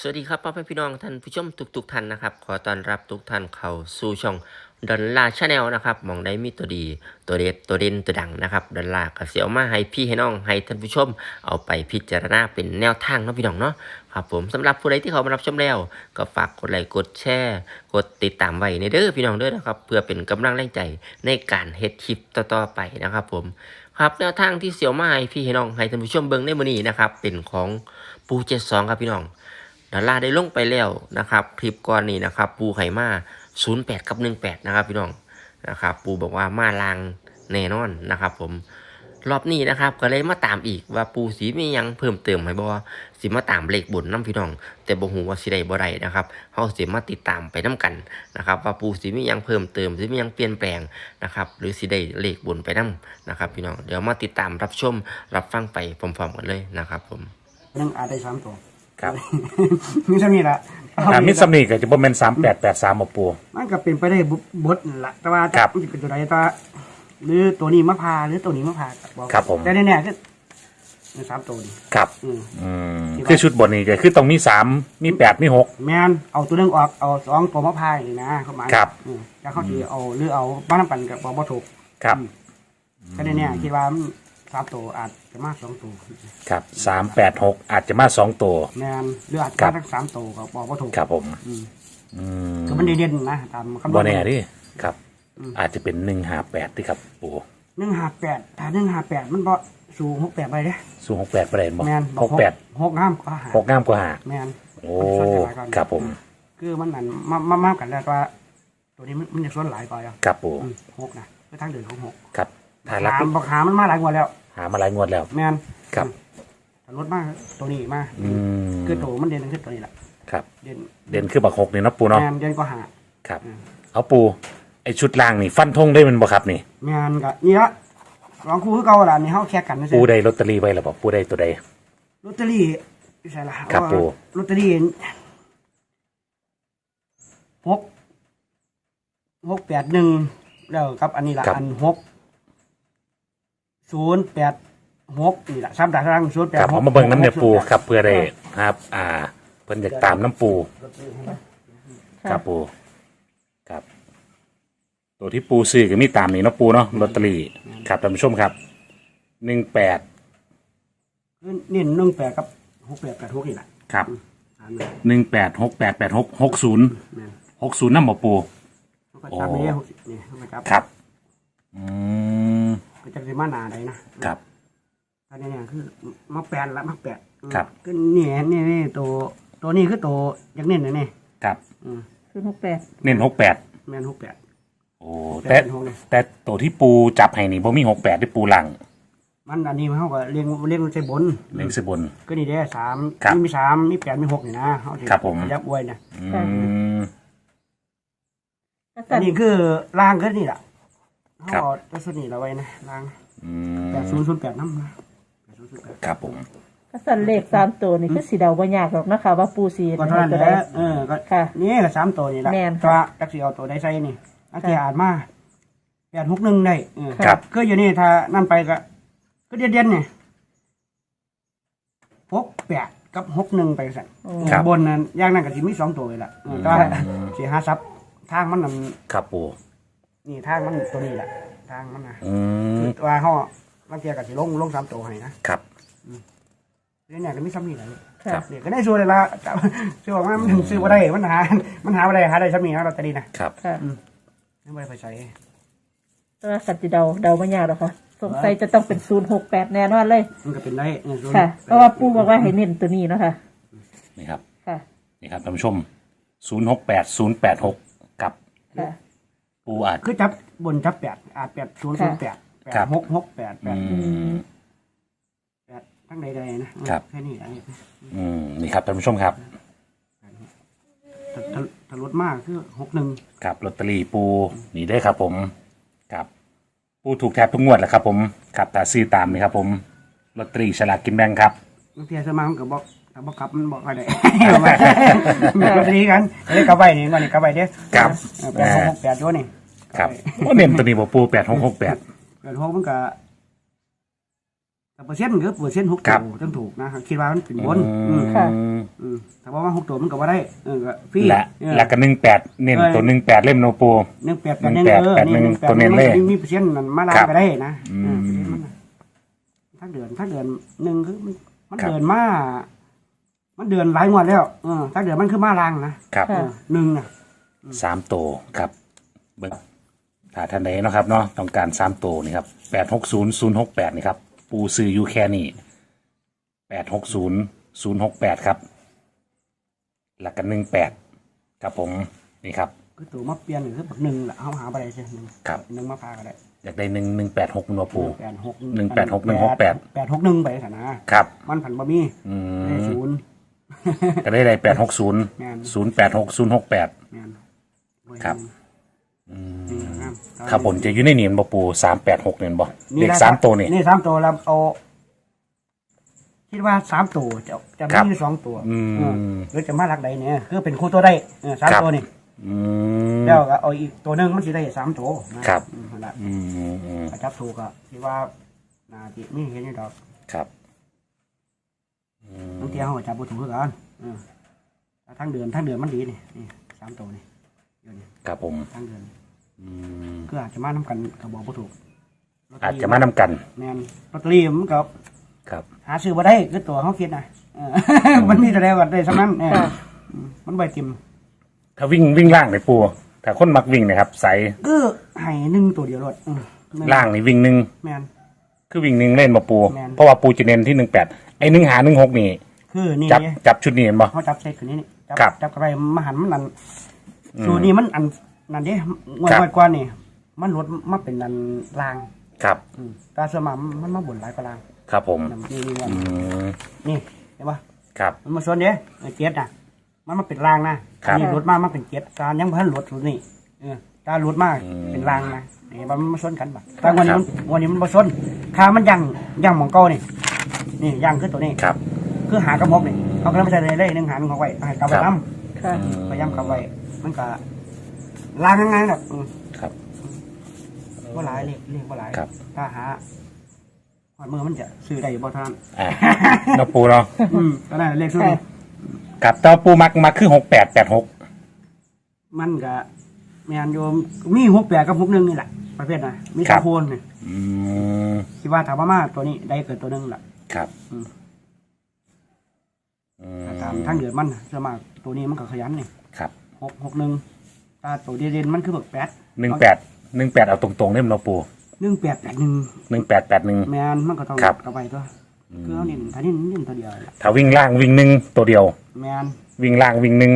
สวัสดีครับพ่อแม่พี่น้องท่านผู้ชมทุกๆท่านนะครับ ขอต้อนรับทุกท่านเข้าสู่ช่องดอลลาร์ชาแนลนะครับมองได้มีตัวดีตัวเด็ดตัวเด่นตัวดังนะครับดอลลาร์ก็เสียวมาให้พี่ให้น้องให้ท่านผู้ชม เอาไปพิจารณาเป็นแนวทางเนาะพี่น้องเนาะครับผมสำหรับผู้ใดที่เขามารับชมแล้ว ก็ฝากกดไลค์กดแชร์กดติดตามไว้ในเด้อพี่น้องเด้อนะครับเพื่อเป็นกำลังแรงใจในการเฮ็ดคลิปต่อๆไปนะครับ ผมครับแนวทางที่เสียวมาให้พี่ให้น้องให้ท่านผู้ชมเบิ่งในมื้อนี้นะครับเป็นของปู72ครับพี่น้อง ดอลลาร์ได้ลงไปแล้วนะครับคลิปก่อนนี้นะครับปูไข่มา08 กับ 18 นะครับพี่น้องนะครับปูบอกว่ามาลางแน่นอนนะครับ ผมรอบนี้นะครับก็เลยมาตามอีกว่าปูสีมียังเพิ่มเติมไหมบอสิมาตามเลขบนน้ำพี่น้อง แต่บ่ฮู้ว่าสิได้บ่ได้นะครับเฮาสิมาติดตามไปน้กันนะครับ ว่าปูสีมียังเพิ่มเติมสิมียังเปลี่ยนแปลงนะครับหรือสิได้เลขบนไปนํนะครับ พี่น้องเดี๋ยวมาติดตามรับชมรับฟังไปพร้อมๆกันเลยนะครับ ผมหนึ่งอาได้สามตัว ครับมีเท่านี้ละอ่ามิตรสำนีก็จะบ่แม่นสามแปดแปดสามปู มันก็เป็นไปได้บบทนั่นละแต่ว่าครับมันจะเป็นตัวใดตัวหรือตัวนี้มะพร้าวหรือตัวนี้มะพร้าวอกครับผม แต่แน่ๆคือมีสามตัวนี่ครับ อืมอืมคือชุดบนนี้ก็คือต้องมีสามมีแปดมีหก แม่นเอาตัวหนึงออกเอาสองตัวมะพร้าวนี่นะเข้ามาครับ อืมแล้วเขาทีเอาหรือเอาบ้านน้ำปั่นกับบ่ถูกครับก็แน่ๆคิดว่ามัน สามตัวอาจจะมากสองตัวครับสามแปดหกอาจจะมาสองตัว แม่นหรืออาจจะครับทั้งสามตัวก็บอกว่าถูกครับผม อืมอืมก็มันเด่นๆนะตามคำนวณบ่แน่ดิครับ อืม อาจจะเป็นหนึ่งหาแปดที่ครับปูหนึ่งห้าแปดถ้าหนึ่งห้าแปดมันบ่สูงหกแปดไปเด้สูงหกแปดประเด็นบ่แมนหกแปดหกห้ามก็หาหกงามกว่าหาแมนโอ้มันส่วนจะหลายกว่าครับผมคือมันนั่นมามามากันแล้วว่า ตัวนี้มันมันจะส่วนหลายกว่าอะครับปูอืมหกนะคือทางเดินของหก ครับ ถ้ารักหามบอกหามันมาหลายกว่าแล้ว หามาหลายงวดแล้ว แมนครับ ถ้ารถมากตัวนี้มาอืมคือตัวมันเด่นขึ้นตัวนี้แหละครับ เด่นเด่นคือบักหกนี่เนาะปูเนาะแมนเด่นก็หาครับ อืมเอาปูไอชุดล่างนี่ฟันธงได้แมันบ่ครับนี่ แมนก็นี่ละลองคู่คือเก่าล่ะนี่เฮาแค่กันนะปูสิได้ลอตเตอรี่ไว้หรือเปล่าปูได้ตัวใด ลอตเตอรี่ใช่ละครับว่าปู่ ลอตเตอรี่หกหกแปดหนึ่งแล้วกับอันนี้ละครับ อันหก ศูนย์แปดหกนี่ละสามดาทางศูนย์แปดครับหผกมมาเบิ่งน้ำเนี่ยปูหกศูครับเพื่อได้ครับ อ่าเพิ่นอยากตามน้ำปูครับปูครับ ตัวที่ปูซื้อก็มีตามนี่เนาะปูเนาะลอตเตอรี่ครับท่านผู้ชมครับหนึ่งแปดคือนี่หนึ่งแปดกับหกแปดแปดหกนี่แหละครับตามนี้หนึ่งแปดหกแปดแปดหกหกศูนย์แม่นหกศูนย์น้ำบ่ปู เขาก็จับนี่หกสิบนี่เขาก็จับครับ อืม ก็จะเป็นมาหนาใดนะครับ อันนี้เนี่ยคือมาแปดละมาแปดครับ ก็นี่นี่นี่ตัวตัวนี้คือตัวอยังเน้นนะนี่ครับอืมคือหกแปดเน้นหกแปดแม่นหกแปดโอ้แปแต่ดหกเลยแต่ตัวที่ปูจับให้นี่บ่มีหกแปดที่ปูหลังมันอันนี้มันเขาก็เรียงเรียงใส่บน เล็งสิบน ก็นี่ได้สามครับมีสามมีแปดมีหกนี่นะเขาสิครับผม ยับอวยนะอืมก็อัสั่นนนี้คือล่างก็นี่แหละครั เขาเอาตัวสุดนี่เราไว้นะล่างอืแปดศูนย์ศูนย์แปดน้ำนะแปดศูนย์ศูนย์แปดครับผม ก็สันเลขสามตัวนี่คือสีเดาบ่ยากหรอกนะคะว่าปูสีก็เท่านั้นตัวแหละเออก็ค่ะ นี่ก็สามตัวนี่แหละแม่นตัวจักสีเอาตัวได้ใส่นี่อันที่อ่านมาแปดหกหนึ่งได้เออครับ ก็อยู่นี่ถ้านั่นไปก็ก็เดียนเดียนเนี่ยหกแปดกับหกหนึ่งไปสั่นครับ บนนั้นอย่างนั้นก็สิมีสองตัวเลยล่ะเออก็สีหาซับทางมันนั่นครับปู นี่ทางมันตัวนี้แหละทางมันนะอืมคือว่าเขาบางทีก็สิลงลงสามตัวให้นะครับ เรื่องเนี่ยก็มีซ้ำนี่แหละค่ะครับเดี๋ยวก็ได้ซื้อเลยละแต่ซื้อออกมามันถึงซื้อมาได้มันหา มันหาอะไรหาได้ซ้ำนี่นะลอตเตอรี่นะครับ ค่ะไม่ได้ไปใส่ตัวสันติเดาเดาบ่ยากหรอกค่ะสงสัยจะต้องเป็นศูนย์หกแปดแน่นอนเลย มันก็เป็นได้เนี่ยศูนย์ค่ะ เพราะว่าปูบอกว่าให้เน้นตัวนี้เนาะค่ะ นี่ครับ ค่ะ นี่ครับท่านผู้ชมศูนย์หกแปดศูนย์แปดหกกับ ค่ะ ปูอาจคือจับบนจับแปดอาจแปดศูนย์ศูนย์แปดแปดครับ หกหกแปดแปอืดม แปดทั้งใดๆนะครับ แค่นี้อันนี้อืมนี่ครับท่านผู้ชมครับ ถ้าถ้าถ้ารถมากคือหกหนึ่งกับลอตเตอรี่ปูนี่ได้ครับ ผมครับปูถูกแทบทุกงวดแหละครับ ผมครับตาซื้อตามนี่ครับ ผมลอตเตอรี่ฉลากกินแบ่งครับ บางทีสมามันก็บอกถ้าบอกกลับมันบอกอะไรเอาไปลอตเตอรี่กันเลยกลับไปนี่ก่อนนี่กลับไปเด้อครับ เออแปดหกหกแปดด้วยนี่ ครับว่าเน้นตัวนี้บ่ปูแปดหกหกแปดแปดหกมันก็แต่เปอร์เซ็นต์คือเปอร์เซ็นต์หกครัตับวต้องถูกนะคิดว่ามันเป็นบนอือืมมค่ะ อืมแต่ว่าหกตัวมันก็ว่าได้เออก็ฟรีและเออ และก็หนึ่งแปดเน้นเออตัวหนึ่งแปดเล่มโนปู หนึ่งแปดหนึ่งแปดแปดหนึ่งตัวเน้นเลขมีเปอร์เซ็นต์นั่นมาลาครับก็ได้นะอืมเออเปอร์เซ็นต์มันน่ะถ้าเดือนถ้าเดือนหนึ่งคือมันมันครับ เดือนมา มันเดือนหลายงวดแล้วเออถ้าเดือนมันคือมาลางนะครับค่ะเออหนึ่งน่ะสามตัวครับเบิ้ง ถ้าท่านใดเนาะครับเนาะต้องการสามตัวนี่ครับแปดหกศูนย์ศูนย์หกแปดนี่ครับปูซื้ออยู่แค่นี้แปดหกศูนย์ศูนย์หกแปดครับ หลักกันหนึ่งแปดครับผมนี่ครับคือตัวมาเปลี่ยนคือแบบหนึ่งแหละเอาหาไปได้ใช่หนึ่งครับหนึ่งมาพาก็ได้อยากได้หนึ่งหนึ่งแปดหกนัวปูแปดหกหนึ่งแปดหกหนึ่งหกแปดแปดหกหนึ่งไปสนะครับ มันผันบะมี่อืได้มศูนย์ก็ได้ได้แปดหกศูนย์แม่นศูนย์แปดหกศูนย์หกแปดแม่นครับ อืมครับครับผมจะอยู่ในเนียนบ่ปูสามแปดหกเนียนบ่นี่เด็กแหละสามตัวนี่ นี่สามตัวแล้วเอาคิดว่าสามตัวจะจะครับมีอยู่สองตัวอืม เออหรือจะมาหลักใดเนี่ยคือเป็นคู่ตัวได้เออสามครับตัวนี่อืม แล้วก็เอาอีกตัวหนึ่งมันสิได้สามตัวนะครับ อืมนั่นล่ะอืมอืมอืมถ้าจับถูกก็คิดว่านาทีมีเห็นอยู่ดอกครับอืมบางทีเขาก็จับบ่ถูกคือกันเออแต่ทั้งเดือนทั้งเดือนมันดีนี่นี่สามตัวนี่ เดี๋ยวนี้ครับผมทั้งเดือนอืมคืออาจจะมานํกันกับบอกบ่ถูกอาจจะมานำกันแมนลอตเตอรี่มันก็ครับ หาซื้อบ่ได้คือตัวเขาคิดนะเออ มันมีแต่แล้วก็ได้สำนั้นเออค่ะอืมมันใบติมถ้าวิ่งวิ่งล่างเลยปูถ้าคนมักวิ่งนะครับใสก็ให้หนึ่งตัวเดียวรถอืมแม่นล่างนี่วิ่งหนึ่งแมน คือวิ่งหนึ่งเล่นมาปู แม่น เพราะว่าปูจะเน้นที่หนึ่งแปดไอ้หนึ่งหาหนึ่งหกนี่คือนี่จับจับชุดนี้เห็นบ่ เขาจับเซตคืนนี้นี่จัครับ จับกระไรมาหันมันนั่นอืม สูตรนี้มันอันนั่นเด้งวดครับ งวดกว่านี่ มันลดมาเป็นนันลางครับอืมแตาสวนมากมันมาบ่นหลายกว่าลางครับผมนี่นี่นี่อืมนี่เห็นปะครับ มันมาส่วนเด้เออเจ็ดน่ะ มันมาเป็นรางนะครับ อันนี้ลดมากมันเป็นเจ็ดการยังพันลดสูตรนี่เออการลดมากอืมเป็นรางนะนี่มันมาส่วนกันปะแต่วันนี้มันวันนี้มันมาส่วนคามันยังยังหมองเก้านี่นี่ยังคือตัวนี้ ครับ คือหากระบอกนี่เขาก็เลยไม่ใช่เลยเลยหนึ่งหาหนึ่งเขาไว้ให้กลับไปครับน้ค่ะำพยายามกลับไว้ มันก็ล้างง่ายๆแบบอืมครับ ว่าหลายเรียกเรียกว่าหลายครับ ถ้าหาหอดมือมันจะซื้อได้อยู่บ่เท่านั้นอ่าเนาะปูเนาะอืมก็ได้เลขซื้อนี่ครับแต่ว่าปูมักมักคือหกแปดแปดหกมันก็แมนโยมมีหกแปดกับหกหนึ่งนี่แหละประเภทนะมีครัสาบมโคนนี่อืมคิดว่าถามว่ามาตัวนี้ได้เกิดตัวหนึงแหละครับอืม อืมตามทั้งเดือนมันน่ะส่วนมากตัวนี้มันก็ขยันนี่ครับ หกหกหนึ่งถ้าตัวเด่นๆมันคือแบบแปดหนึ่งแปดหนึ่งแปดเอาตรงๆเล่มเนาะปูหนึ่งแปดแปดหนึ่งหนึ่งแปดแปดหนึ่ง แมนมันก็ต้องครับกระไปตัวคือเอานี่ถ้านี่นี่ตัวเดียวแหละถ้าวิ่งล่างวิ่งหนึ่งตัวเดียว แมนวิ่งล่างวิ่งหนึ่ง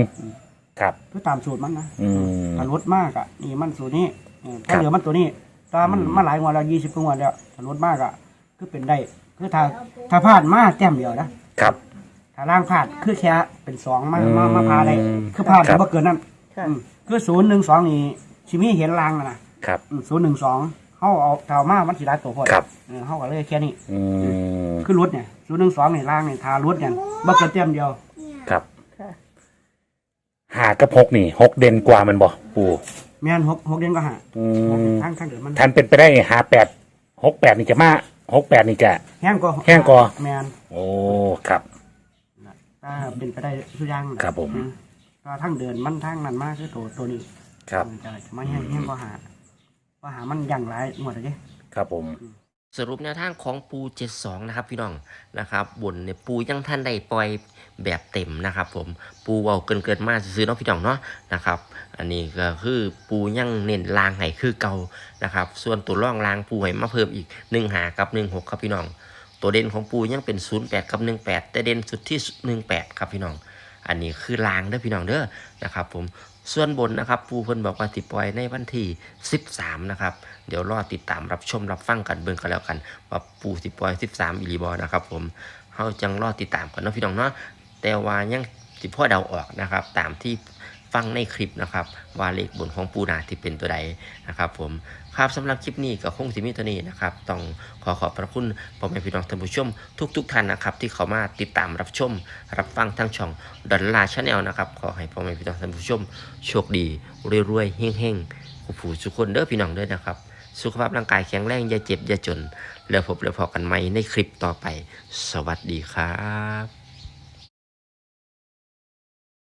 ครับคือตามสูตรมันนะอืม ถ้าลดมากอะนี่มันสูตรนี้เออครัถ้าบเหลือมันตัวนี้ถ้ามันมาหลายงวดแล้วยี่สิบกว่างวดแล้วถ้าลดมากอะคือเป็นได้คือถ้าถ้าพลาดมาแต้มเดียวนะครับ ถ้าล่างพลาดคือแค่เป็นสองมาอืมมามาพาได้คือพลาดครับบ่เกินนั้นค่ะอืมคือศูนย์หนึ่งสองนี่ชิมีเห็นลางน่ะนะครับ ศูนย์หนึ่งสองเขาเอาเท่ามามันสีร้ายตัวพอดครับ เออเขาก็เลยแค่นี้ อืมคือรถเนี่ยศูนย์หนึ่งสองนี่ล่างนี่ทารถเนี่ยบ่เกินเต็มเดียว ครับค่ะ หากับหกนี่หกเด่นกว่ามันบ่ปูแม่นหกหกเดือนก็หาอืมทางทางเดือนมันทันเป็นไปได้หาแปดหกแปดนี่จะมาหกแปดนี่จะ แห้งก็แห้งกว่า แม่นโอ้ ครับ ถ้าเป็นไปได้ทุกอย่างนะครับผมอืถ้าทางเดินมันทางนั้นมากคือตัวตัวนี้ครับ มันจะจะมาแห้งแห้งก็หาก็หามันอย่างไรหมดเลยครับผม สรุปแนวทางของปู 72 นะครับพี่น้องนะครับบนเนี่ยปูยังท่านได้ปล่อยแบบเต็มนะครับ ผมปูเว้าเกินเกินๆมาซื้อๆเนาะพี่น้องเนาะนะครับ อันนี้ก็คือปูยังเน้นลางให้คือเก่านะครับ ส่วนตัวร่องลางปูให้มาเพิ่มอีก 1 หากับ 16 ครับพี่น้อง ตัวเด่นของปูยังเป็น 08 กับ 18 แต่เด่นสุดที่ 18 ครับพี่น้อง อันนี้คือลางเด้อพี่น้องเด้อนะครับผมส่วนบนนะครับปูเพิ่นบอกว่าติปล่อยในวันที่ 13 นะครับ เดี๋ยวรอติดตามรับชมรับฟังกันเบิ่งกันแล้วกัน ว่าปูสิปล่อย 13 อีลีบอนะครับผมเฮาจังรอติดตามกันเนาะพี่น้องเนาะแต่ว่ายังสิพ่อเดาออกนะครับ ตามที่ ฟังในคลิปนะครับ ว่าเลขบนของปูนาที่เป็นตัวใดนะครับผมครับสำหรับคลิปนี้ก็คงสิมีเท่านี้นะครับต้องขอขอบพระคุณพ่อแม่พี่น้องท่านผู้ชม ทุกๆท่านนะครับ ที่เข้ามาติดตามรับชม รับฟังทั้งช่องดอลลาร์ชาแนลนะครับขอให้พ่อแม่พี่น้องท่านผู้ชมโชคดีรวยๆเฮงๆผู้ผู้ทุกคนเด้อพี่น้องเด้อนะครับสสุขภาพร่างกายแข็งแรงอย่าเจ็บอย่าจน แล้วพบแล้วพอกันใหม่ในคลิปต่อไป สวัสดีครับ